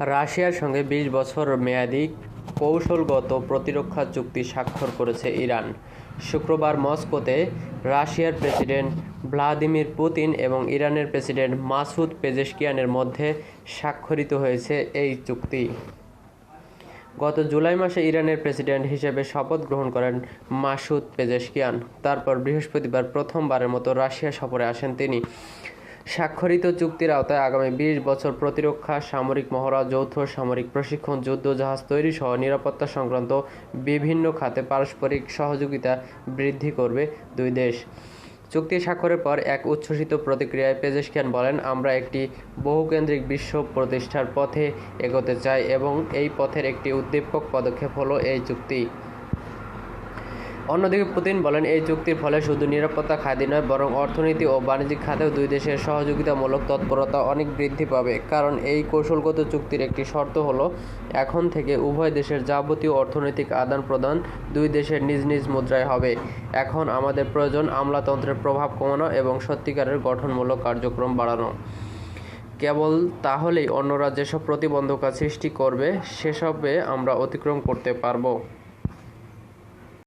রাশিয়ার সঙ্গে বিশ বছর মেয়াদী কৌশলগত প্রতিরক্ষা চুক্তি স্বাক্ষর করেছে ইরান। শুক্রবার মস্কোতে রাশিয়ার প্রেসিডেন্ট ভ্লাদিমির পুতিন এবং ইরানের প্রেসিডেন্ট মাসুদ পেজেশকিয়ানের মধ্যে স্বাক্ষরিত হয়েছে এই চুক্তি। গত জুলাই মাসে ইরানের প্রেসিডেন্ট হিসেবে শপথ গ্রহণ করেন মাসুদ পেজেশকিয়ান। তারপর বৃহস্পতিবার প্রথমবারের মতো রাশিয়া সফরে আসেন তিনি। স্বাক্ষরিত চুক্তির আওতায় আগামী বিশ বছর প্রতিরক্ষা, সামরিক মহড়া, যৌথ সামরিক প্রশিক্ষণ যুদ্ধ জাহাজ তৈরি সহ নিরাপত্তা সংক্রান্ত বিভিন্ন খাতে পারস্পরিক সহযোগিতা বৃদ্ধি করবে দুই দেশ। চুক্তি স্বাক্ষরের পর এক উচ্ছ্বসিত প্রতিক্রিয়ায় পেজেশকিয়ান বলেন, আমরা একটি বহুকেন্দ্রিক বিশ্ব প্রতিষ্ঠার পথে এগোতে চাই এবং এই পথের একটি উদ্দীপক পদক্ষেপ হলো এই চুক্তি। অন্যদিকে পুতিন বলেন, এই চুক্তির ফলে শুধু নিরাপত্তা খাতে নয়, বরং অর্থনীতি ও বাণিজ্যিক খাতেও দুই দেশের সহযোগিতামূলক তৎপরতা অনেক বৃদ্ধি পাবে। কারণ এই কৌশলগত চুক্তির একটি শর্ত হলো, এখন থেকে উভয় দেশের যাবতীয় অর্থনৈতিক আদান প্রদান দুই দেশের নিজ নিজ মুদ্রায় হবে। এখন আমাদের প্রয়োজন আমলাতন্ত্রের প্রভাব কমানো এবং সত্যিকারের গঠনমূলক কার্যক্রম বাড়ানো। কেবল তাহলেই অন্যরা যেসব প্রতিবন্ধকতা সৃষ্টি করবে, সেসবে আমরা অতিক্রম করতে পারব।